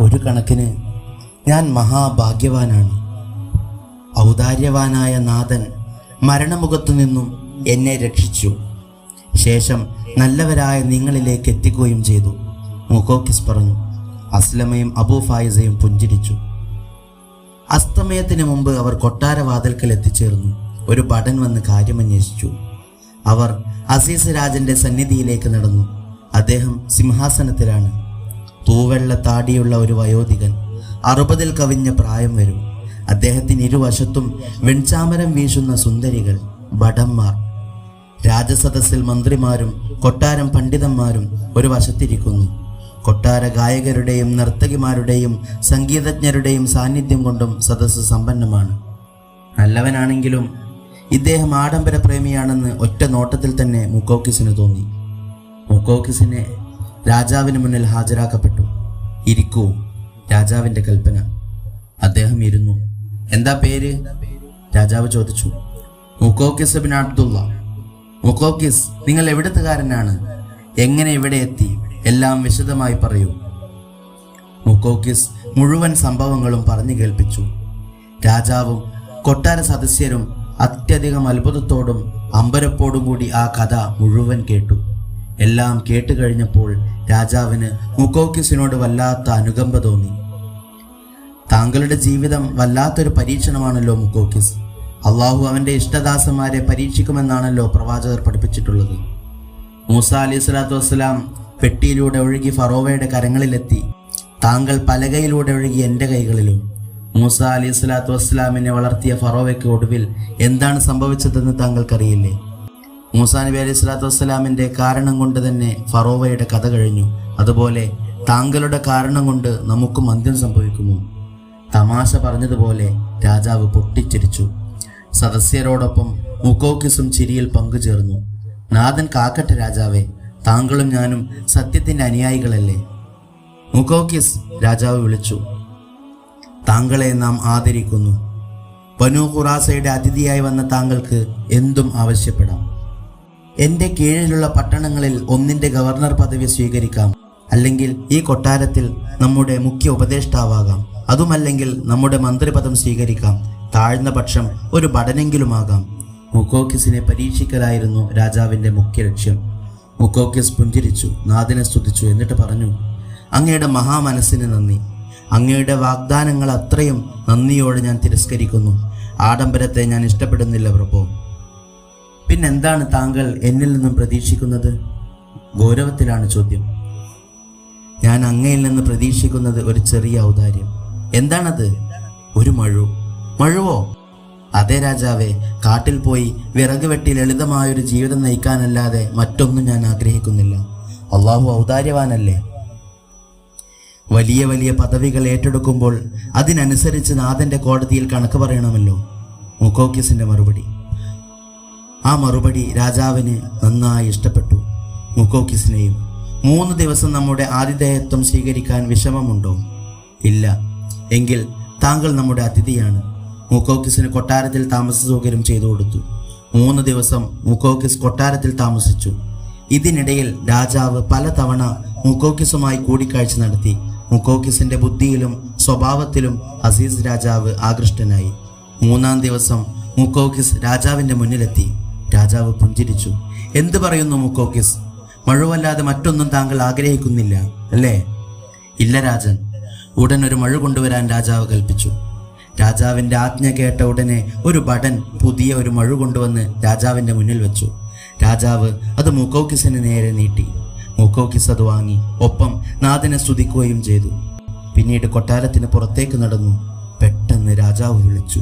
ഒരു കണക്കിന് ഞാൻ മഹാഭാഗ്യവാനാണ്. ഔദാര്യവാനായ നാഥൻ മരണമുഖത്തു നിന്നും എന്നെ രക്ഷിച്ചു. ശേഷം നല്ലവരായ നിങ്ങളിലേക്ക് എത്തിക്കുകയും ചെയ്തു. മുഖോക്കിസ് പറഞ്ഞു അസ്ലമയും അബൂ ഫായിസയും പുഞ്ചിരിച്ചു. അസ്തമയത്തിന് മുമ്പ് അവർ കൊട്ടാരവാതിൽക്കൽ എത്തിച്ചേർന്നു. ഒരു ഭടൻ വന്ന് കാര്യമന്വേഷിച്ചു. അവർ അസീസ് രാജന്റെ സന്നിധിയിലേക്ക് നടന്നു. അദ്ദേഹം സിംഹാസനത്തിലാണ്. തൂവെള്ള താടിയുള്ള ഒരു വയോധികൻ അറുപതിൽ കവിഞ്ഞ പ്രായം വരും. അദ്ദേഹത്തിന് ഇരുവശത്തും വെൺചാമരം വീശുന്ന സുന്ദരികൾ ഭടന്മാർ. രാജസദസ്സിൽ മന്ത്രിമാരും കൊട്ടാരം പണ്ഡിതന്മാരും ഒരു വശത്തിരിക്കുന്നു. കൊട്ടാര ഗായകരുടെയും നർത്തകിമാരുടെയും സംഗീതജ്ഞരുടെയും സാന്നിധ്യം കൊണ്ടും സദസ്സ് സമ്പന്നമാണ്. നല്ലവനാണെങ്കിലും ഇദ്ദേഹം ആഡംബര പ്രേമിയാണെന്ന് ഒറ്റ നോട്ടത്തിൽ തന്നെ മുക്കോക്കിസിന് തോന്നി. മുക്കോക്കിസിനെ രാജാവിന് മുന്നിൽ ഹാജരാക്കപ്പെട്ടു. ഇരിക്കൂ രാജാവിന്റെ കൽപ്പന. അദ്ദേഹം ഇരുന്നു. എന്താ പേര്? രാജാവ് ചോദിച്ചു. Muqawqis bin Abdulla. മുക്കോക്കിസ് നിങ്ങൾ എവിടത്തുകാരനാണ്? എങ്ങനെ ഇവിടെ എത്തി? എല്ലാം വിശദമായി പറയൂ. മുക്കോക്കിസ് മുഴുവൻ സംഭവങ്ങളും പറഞ്ഞു കേൾപ്പിച്ചു. രാജാവും കൊട്ടാര സദസ്യരും അത്യധികം അത്ഭുതത്തോടും അമ്പരപ്പോടും കൂടി ആ കഥ മുഴുവൻ കേട്ടു. എല്ലാം കേട്ടു കഴിഞ്ഞപ്പോൾ രാജാവിന് മുക്കോക്കിസിനോട് വല്ലാത്ത അനുകമ്പ തോന്നി. താങ്കളുടെ ജീവിതം വല്ലാത്തൊരു പരീക്ഷണമാണല്ലോ മുക്കോക്കിസ് അള്ളാഹു അവന്റെ ഇഷ്ടദാസന്മാരെ പരീക്ഷിക്കുമെന്നാണല്ലോ പ്രവാചകർ പഠിപ്പിച്ചിട്ടുള്ളത്. മൂസ അലി സ്വലാത്തു വസ്സലാം പെട്ടിയിലൂടെ ഒഴുകി ഫറോവയുടെ കരങ്ങളിലെത്തി. താങ്കൾ പലകയിലൂടെ ഒഴുകി എന്റെ കൈകളിലും. മൂസ അലി സ്വലാത്തു വസ്സലാമിനെ വളർത്തിയ ഫറോവയ്ക്ക് ഒടുവിൽ എന്താണ് സംഭവിച്ചതെന്ന് താങ്കൾക്കറിയില്ലേ? മൂസ നബി അലൈഹി സ്വലാത്തു വസ്സലാമിന്റെ കാരണം കൊണ്ട് തന്നെ ഫറോവയുടെ കഥ കഴിഞ്ഞു. അതുപോലെ താങ്കളുടെ കാരണം കൊണ്ട് നമുക്കും അന്ത്യം സംഭവിക്കുമോ? തമാശ പറഞ്ഞതുപോലെ രാജാവ് പൊട്ടിച്ചിരിച്ചു. സദസ്യരോടൊപ്പം മുക്കോക്കിസും ചിരിയിൽ പങ്കുചേർന്നു. നാഥൻ കാക്കട്ടെ രാജാവേ താങ്കളും ഞാനും സത്യത്തിന്റെ അനുയായികളല്ലേ? മുക്കോക്കിസ് രാജാവ് വിളിച്ചു. താങ്കളെ നാം ആദരിക്കുന്നു. ബനു ഖുറാസയുടെ അതിഥിയായി വന്ന താങ്കൾക്ക് എന്തും ആവശ്യപ്പെടാം. എന്റെ കീഴിലുള്ള പട്ടണങ്ങളിൽ ഒന്നിന്റെ ഗവർണർ പദവി സ്വീകരിക്കാം. അല്ലെങ്കിൽ ഈ കൊട്ടാരത്തിൽ നമ്മുടെ മുഖ്യ ഉപദേഷ്ടാവാകാം. അതുമല്ലെങ്കിൽ നമ്മുടെ മന്ത്രിപദം സ്വീകരിക്കാം. താഴ്ന്ന പക്ഷം ഒരു ഭടനെങ്കിലുമാകാം. മുക്കോക്കിസിനെ പരീക്ഷിക്കലായിരുന്നു രാജാവിന്റെ മുഖ്യ ലക്ഷ്യം. മുക്കോക്കിസ് പുഞ്ചിരിച്ചു നാദിനെ സ്തുതിച്ചു എന്നിട്ട് പറഞ്ഞു അങ്ങയുടെ മഹാമനസ്സിന് നന്ദി. അങ്ങയുടെ വാഗ്ദാനങ്ങൾ അത്രയും നന്ദിയോടെ ഞാൻ തിരസ്കരിക്കുന്നു. ആഡംബരത്തെ ഞാൻ ഇഷ്ടപ്പെടുന്നില്ല പ്രഭു. പിന്നെന്താണ് താങ്കൾ എന്നിൽ നിന്നും പ്രതീക്ഷിക്കുന്നത്? ഗൗരവത്തിലാണ് ചോദ്യം. ഞാൻ അങ്ങയിൽ നിന്ന് പ്രതീക്ഷിക്കുന്നത് ഒരു ചെറിയ ഔദാര്യം. എന്താണത്? ഒരു മഴു. മഴുവോ? അതെ രാജാവേ കാട്ടിൽ പോയി വിറക് വെട്ടി ലളിതമായൊരു ജീവിതം നയിക്കാനല്ലാതെ മറ്റൊന്നും ഞാൻ ആഗ്രഹിക്കുന്നില്ല. അള്ളാഹു ഔദാര്യവാനല്ലേ? വലിയ വലിയ പദവികൾ ഏറ്റെടുക്കുമ്പോൾ അതിനനുസരിച്ച് നാഥന്റെ കോടതിയിൽ കണക്ക് പറയണമല്ലോ. മുക്കോക്കിസിന്റെ മറുപടി. ആ മറുപടി രാജാവിന് നന്നായി ഇഷ്ടപ്പെട്ടു. മുക്കോക്കിസിനെയും മൂന്ന് ദിവസം നമ്മുടെ ആതിഥേയത്വം സ്വീകരിക്കാൻ വിഷമമുണ്ടോ? ഇല്ല. എങ്കിൽ താങ്കൾ നമ്മുടെ അതിഥിയാണ്. മുക്കോക്കിസിന് കൊട്ടാരത്തിൽ താമസ സൗകര്യം ചെയ്തു കൊടുത്തു. മൂന്ന് ദിവസം മുക്കോക്കിസ് കൊട്ടാരത്തിൽ താമസിച്ചു. ഇതിനിടയിൽ രാജാവ് പലതവണ മുക്കോക്കിസുമായി കൂടിക്കാഴ്ച നടത്തി. മുക്കോക്കിസിന്റെ ബുദ്ധിയിലും സ്വഭാവത്തിലും അസീസ് രാജാവ് ആകൃഷ്ടനായി. മൂന്നാം ദിവസം മുക്കോക്കിസ് രാജാവിന്റെ മുന്നിലെത്തി. രാജാവ് പുഞ്ചിരിച്ചു. എന്ത് പറയുന്നു മുക്കോക്കിസ്? മഴുവല്ലാതെ മറ്റൊന്നും താങ്കൾ ആഗ്രഹിക്കുന്നില്ല അല്ലേ? ഇല്ല രാജൻ. ഉടൻ ഒരു മഴ കൊണ്ടുവരാൻ രാജാവ് കൽപ്പിച്ചു. രാജാവിന്റെ ആജ്ഞ കേട്ട ഉടനെ ഒരു ഭടൻ പുതിയ ഒരു മഴ കൊണ്ടുവന്ന് രാജാവിന്റെ മുന്നിൽ വെച്ചു. രാജാവ് അത് മുക്കോക്കിസിന് നേരെ നീട്ടി. മുക്കോക്കിസ് അത് വാങ്ങി. ഒപ്പം നാഥനെ സ്തുതിക്കുകയും ചെയ്തു. പിന്നീട് കൊട്ടാരത്തിന് പുറത്തേക്ക് നടന്നു. പെട്ടെന്ന് രാജാവ് വിളിച്ചു.